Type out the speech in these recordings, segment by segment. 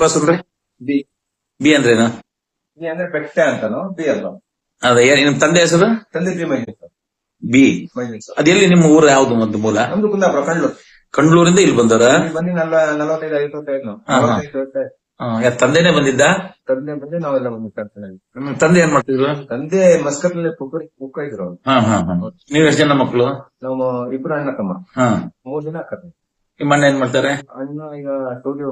ಅಂದ್ರೆ? B. B ಅಂದ್ರೇನು? B ಅಂದ್ರೆ ಪೆಟ್ಟೆ ಅಂತಾನು? ಬಿ ಅಲ್ಲ ಅದ ಏನ್ ನಿಮ್ ತಂದೆ ಹೆಸರು? ತಂದೆ ಬಿ. ಮಹೇಶ್ ಬಿ ಅದೆಲ್ಲಿ ನಿಮ್ಮ ಊರು ಯಾವ್ದು ಒಂದು ಮೂಲ? ನಮ್ದು ಕುಂದಾಪುರ ಕಂಡ್ಲೂರ್. ಕಂಡ್ಲೂರಿಂದ ಇಲ್ಲಿ ಬಂದವರ? ಬಂದು ನಲ್ವ ನಲವತ್ತೈದು ಐವತ್ತೈದು ಯಾರ ತಂದೆನೆ ಬಂದಿದ್ದ? ತಂದೆ ಬಂದೆ ನಾವೆಲ್ಲ ಬಂದು ಕರ್ಕೊಂಡು ನಿಮ್ ತಂದೆ ಏನ್ ಮಾಡ್ತಿದ್ರು? ತಂದೆ ಮಸ್ಕತ್ನಲ್ಲಿ ಕುಕ್ಕ ಇದ್ರು ನೀವ್ ಎಷ್ಟು ಜನ ಮಕ್ಕಳು ನಾವು ಇಬ್ರು ಅಣ್ಣ ತಮ್ಮ ಮೂರ್ ಜನ ಅಕ್ಕ. ನಿಮ್ಮ ಅಣ್ಣ ಏನ್ ಮಾಡ್ತಾರೆ? ಅಣ್ಣ ಈಗ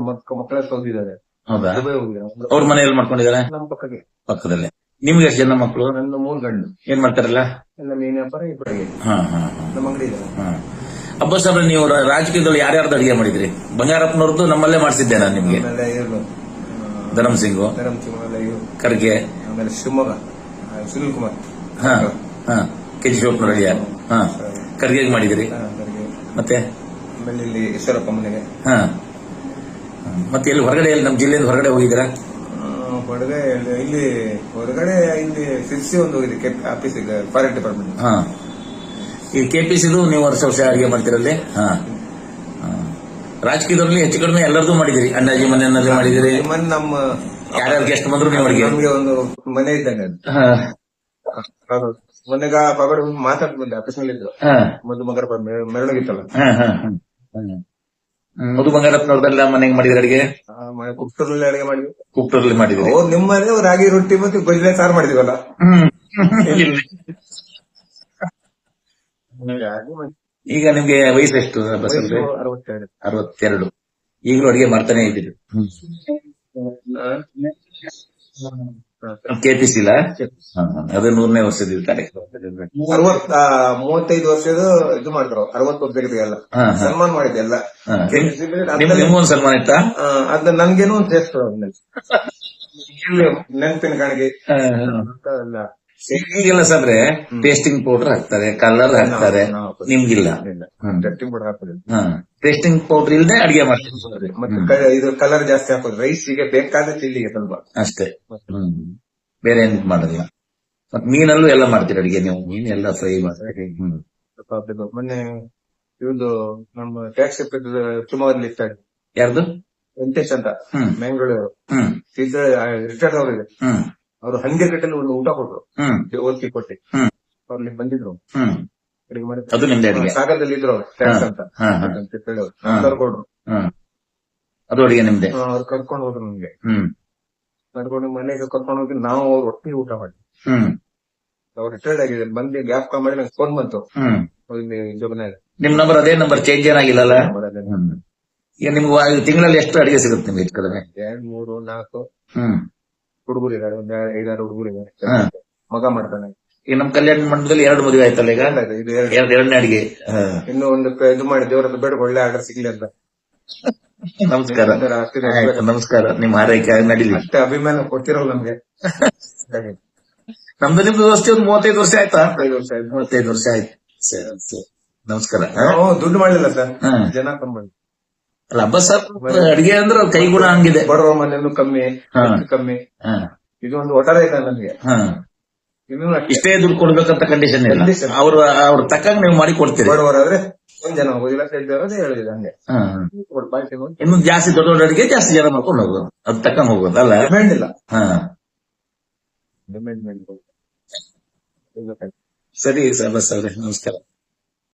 ಮಕ್ಕ ಮಕ್ಕಳ ಹೋಗಿದ್ದಾರೆ ಹೌದಾ? ದುಬೈ ಹೋಗಿದ್ದಾರೆ ಅವ್ರ ಮನೆಯಲ್ಲಿ ಮಾಡ್ಕೊಂಡಿದ್ದಾರೆ? ನಮ್ಮ ಪಕ್ಕಕ್ಕೆ. ಪಕ್ಕದಲ್ಲಿ. ನಿಮ್ಗೆ ಎಷ್ಟು ಜನ ಮಕ್ಕಳು ನನ್ನ ಮೂರ್ ಗಂಡು. ಏನ್ ಮಾಡ್ತಾರಲ್ಲ? ಎಲ್ಲ ಮೀನ್ ವ್ಯಾಪಾರ ಇಬ್ಬರಿಗೆ. ಹಾ ಹಾ ಹಾ. ನಮ್ಮ ಅಂಗಡಿ ಇದೆ ಹಾ. ಅಬ್ಬಾಸ್ ಅವ್ರೆ ನೀವು ರಾ- ರಾಜಕೀಯದಲ್ಲಿ ಯಾರ್ಯಾರ್ದು ಅಡಿಗೆ ಮಾಡಿದ್ರಿ? ಬಂಗಾರಪ್ಪನವ್ರದ್ದು ನಮ್ಮಲ್ಲೇ ಮಾಡಿಸಿದ್ದೆ ನಾನು ನಿಮ್ಗೆ. ಆಮೇಲೆ ಕರ್ಗೆ ಧರಮ್ ಸಿಂಗು. ಧರಮ್ ಇವ್ರು ಖರ್ಗೆ. ಆಮೇಲೆ ಶಿವಮೊಗ್ಗ. ಆ, ಸುನಿಲ್ ಕುಮಾರ್ ಹಾ ಹಾ. ಕೆ ಜಿ ಶಿವಪ್ಪನವ್ರ ಅಡಿಗೆ. ಹಾ. ಖರ್ಗೆ ಮಾಡಿದಿರಿ? ಆ, ಅವರಿಗೆ. ಮತ್ತೆ? ಆಮೇಲೆ ಇಲ್ಲಿ ಈಶ್ವರಪ್ಪ ಮನೆಗೆ. ಹಾ. ಮತ್ತೆ ಎಲ್ಲಿ ಹೊರಗಡೆ ಎಲ್ಲಿ ನಮ್ಮ ಜಿಲ್ಲೆಯಿಂದ ಹೊರಗಡೆ ಹೋಗಿದ್ದೀರಾ? ಹೊರಗಡೆ ಇಲ್ಲಿ ಹೊರಗಡೆ ಇಲ್ಲಿ ಸಿರ್ಸಿ ಒಂದು ಹೋಗಿದೆ ಕೆ ಆಫೀಸ್ ಫಾರೆಸ್ಟ್ ಡಿಪಾರ್ಟ್ಮೆಂಟ್ ಹಾ. ಈ ಕೆಪಿಸಿದು ನೀವು ವರ್ಷ ವರ್ಷ ಅಡಿಗೆ ಮಾಡ್ತಿರಲ್ಲಿ ಹಾ. ಹಾ. ರಾಜಕೀಯದಲ್ಲಿ ಹೆಚ್ಚು ಕಡಿಮೆ ಎಲ್ಲರದು ಮಾಡಿದಿರಿ ಅಣ್ಣಾಜಿ ಮನೆಯಲ್ಲಿ ಮಾಡಿದಿರಿ ಮನ್ ನಮ್ಮ ಯಾರ್ಯಾರು ಗೆಸ್ಟ್ ಬಂದ್ರು ನೀವು ಅಡಿಗೆ? ನಮ್ಗೆ ಒಂದು ಮನೆ ಇದ್ದಂಗೆ ಅದು. ಹಾ. ಹೌದು. ಮೊನ್ನೆಗ ಪಗಡ್ ಮಾತಾಡ್ ಬಂದೆ ಆಫೀಸ್ನಲ್ಲಿ ಇದ್ದು ಹಾ. ಮೊದಲು ಮಗರ ಮೆರಳಗಿತ್ತಲ್ಲ ಹಾ ಹಾ ಹಾ. ಮಧು ಬಂಗಾರಪ್ಪನವ್ರದೆಲ್ಲ ಮನೆಗೆ ಮಾಡಿದ್ರೆ ಅಡಿಗೆ? ಕುಪ್ಟರ್ಲಿ ಅಡಿಗೆ ಮಾಡಿದ್ವಿ. ಕುಪ್ಪರಲ್ಲಿ ಮಾಡಿದ್ರಿ? ನಿಮ್ಮ ಮನೆ ರಾಗಿ ರೊಟ್ಟಿ ಮತ್ತೆ ಗೊಜ್ಜೆ ಸಾರು ಮಾಡಿದಿವಲ್ಲ? ಈಗ ನಿಮ್ಗೆ ವಯಸ್ಸು ಎಷ್ಟು ಅರವತ್ತೆರಡು. ಈಗಲೂ ಅಡಿಗೆ ಮಾಡ್ತಾನೆ ಇದ್ದೀರಿ. ಕೆಪಿಸಿ ಇಲ್ಲ ಹಾ, ಹಾ. ಅದು ನೂರನೇ ವರ್ಷದ ಅರವತ್ ಮೂವತ್ತೈದು ವರ್ಷದ ಇದು ಮಾಡಿದ್ರು ಅರವತ್ತು ಎಲ್ಲ. ಸನ್ಮಾನ ಮಾಡಿದ್ದೆ ಎಲ್ಲ. ನಿಮ್ಗೊಂದು ಸನ್ಮಾನ ಇತ್ತಾ? ಅದ ನನ್ಗೇನು ಒಂದು ಟೇಸ್ಟ್ ನೆನಪಿನ ಕಾಣಿಗೆ. ಎಲ್ಲ. ಈಗೆಲ್ಲ ಅಂದ್ರೆ ಟೇಸ್ಟಿಂಗ್ ಪೌಡರ್ ಹಾಕ್ತಾರೆ ಕಲರ್ ಹಾಕ್ತಾರೆ. ನಿಮ್ಗಿಲ್ಲ. ಇಲ್ಲ. ಪೌಡರ್ ಹಾಕೋದಿಲ್ಲ ಟೇಸ್ಟಿಂಗ್ ಪೌಡರ್ ಇಲ್ಲದೆ ಅಡಿಗೆ ಮಾಡ್ತಾರೆ ಮತ್ತೆ ಇದು ಕಲರ್ ಜಾಸ್ತಿ ಹಾಕೋದು. ರೈಸಿಗೆ ಬೇಕಾದ ಚಿಲ್ಲಿಗೆ ಸ್ವಲ್ಪ. ಅಷ್ಟೇ. ಬೇರೆ ಏನ್ ಮಾಡಲ್ಲ ಮತ್ ಮೀನಲ್ಲೂ ಎಲ್ಲ ಮಾಡ್ತೀರಿ ಅಡಿಗೆ ನೀವು? ಮೀನ್ ಎಲ್ಲ ಫ್ರೈ ಮಾಡಿ ಮೊನ್ನೆ ಇವ್ದು ನಮ್ಮ ಟ್ಯಾಕ್ಸಿ ಸುಮಾರು ಲಿಫ್ಟ್ ಇರ್ತಾರೆ ಯಾರ್ದು? ವೆಂಕಟೇಶ್ ಅಂತ. ಮಂಗಳೂರು ಮ್ಯಾಂಗ್ಳೂರು ರಿಟೈರ್ಡ್ ಅವರಿಗೆ ಹ್ಮ್ ಹಂಗೆ ಕಟ್ಟಲು ಒಂದು ಊಟ ಕೊಟ್ರು. ಓದ್ತಿ ಕೊಟ್ಟಿ ಅವ್ರು ನಿಮ್ ಬಂದಿದ್ರು. ಸಾಗರದಲ್ಲಿ ಇದ್ರು ಅವ್ರು. ಅಂತ. ಹಾ, ಹಾ. ಅಂತ ಹೇಳಿ ಅವ್ರು. ನಂಬರ್ ಕೊಡ್ರು ಹ್ಮ್ ಅದು ಅಡಿಗೆ ನಿಮ್ದೆ? ಅವ್ರು ಕರ್ಕೊಂಡು ಹೋದ್ರು ನಮ್ಗೆ. ಕರ್ಕೊಂಡು ಮನೆಗೆ ಕರ್ಕೊಂಡು ಹೋಗಿ ನಾವು ಅವ್ರ ಒಟ್ಟಿಗೆ ಊಟ ಮಾಡಿ ಅವ್ರು ರಿಟೈರ್ಡ್ ಆಗಿದೆ ಬಂದು ಗ್ಯಾಪ್ ಮಾಡಿ ನಂಗೆ ಫೋನ್ ಬಂತು. ನಿಮ್ ನಂಬರ್ ಅದೇ ನಂಬರ್ ಚೇಂಜ್ ಏನಾಗಿಲ್ಲಲ್ಲ? ಈಗ ನಿಮ್ಗೆ ತಿಂಗಳಲ್ಲಿ ಎಷ್ಟು ಅಡಿಗೆ ಸಿಗುತ್ತೆ ನಿಮ್ಗೆ ಕಡಿಮೆ? ಎರಡ್ ಮೂರು ನಾಲ್ಕು. ಹ್ಮ್. ಹುಡುಗರು ಇದ್ದಾರೆ ಒಂದ್ ಐದಾರು ಹುಡುಗರು ಇದ್ದಾರೆ ಮಗ ಮಾಡ್ತಾನೆ. ಈಗ ನಮ್ ಕಲ್ಯಾಣ ಮಂಡಲದಲ್ಲಿ ಎರಡು ಮದುವೆ ಆಯ್ತಲ್ಲ ಈಗ? ಇಲ್ಲ, ಇದು ಎರಡು. ಎರಡ್ ಎರಡನೇ ಅಡಿಗೆ. ಇನ್ನು ಒಂದು ಪ- ಇದು ಮಾಡಿ ದೇವರ ಬೇಡ ಒಳ್ಳೆ ಆರ್ಡರ್ ಸಿಗ್ಲಿ ಅಂತ. ನಮಸ್ಕಾರ. ಆಯ್ತು, ನಮಸ್ಕಾರ. ನಿಮ್ ಆರೈಕೆ ನಡೀಲಿ. ಅಷ್ಟೇ ಅಭಿಮಾನ ಕೊಟ್ಟಿರಲ್ಲ ನಮ್ಗೆ. ನಮ್ದು ನಿಮ್ದು ದೋಸ್ತಿ ಒಂದು ಮೂವತ್ತೈದು ವರ್ಷ ಆಯ್ತಾ? ಐದು ವರ್ಷ ಆಯ್ತು. ಮೂವತ್ತೈದು ವರ್ಷ ಆಯ್ತು. ಸರಿ ಸರಿ. ನಮಸ್ಕಾರ. ಹಾ? ನಾವು ದುಡ್ಡು ಮಾಡ್ಲಿಲ್ಲ ಸರ್. ಹಾ. ಜನ ಕಮ್ಮಿ ಅಲ್ಲ ಹಬ್ಬ ಸರ್ ಅಡಿಗೆ ಅಂದ್ರೆ ಕೈಗುಣ ಹಂಗಿದೆ. ಬಡವ ಮನೆಯಲ್ಲೂ ಕಮ್ಮಿ. ಕಮ್ಮಿ. ಇದು ಒಂದು ಒಟ್ಟಾರೆ ಇದೆ ನನಗೆ ಇಷ್ಟೇ ದುಡ್ಡು ಕೊಡ್ಬೇಕಂತ ಕಂಡೀಷನ್ ಇಲ್ಲ. ಅವ್ರು ಅವ್ರ ತಕ್ಕಂಗ್ ನೀವು ಮಾಡಿ ಕೊಡ್ತೀರಿ. ಬಡವರಾದ್ರೆ ಒಂದ್ ಜನ ಹೋಗೋದಿಲ್ಲ ತೆಗ್ದವ್ರೆ ಹೇಳಿದೆ ಹಂಗೆ. ಇನ್ನು ಜಾಸ್ತಿ ದೊಡ್ಡ ದೊಡ್ಡ ಅಡಿಗೆ ಜಾಸ್ತಿ ಜನ ಮಾಡ್ಕೊಂಡು ಹೋಗೋದು. ಅದ್ ತಕ್ಕಂಗ್ ಹೋಗೋದು ಅಲ್ಲ? ಡಿಮ್ಯಾಂಡ್ ಇಲ್ಲ. ಸರಿ ಸರ್ ಬಸ್ ಅವ್ರೆ ನಮಸ್ಕಾರ.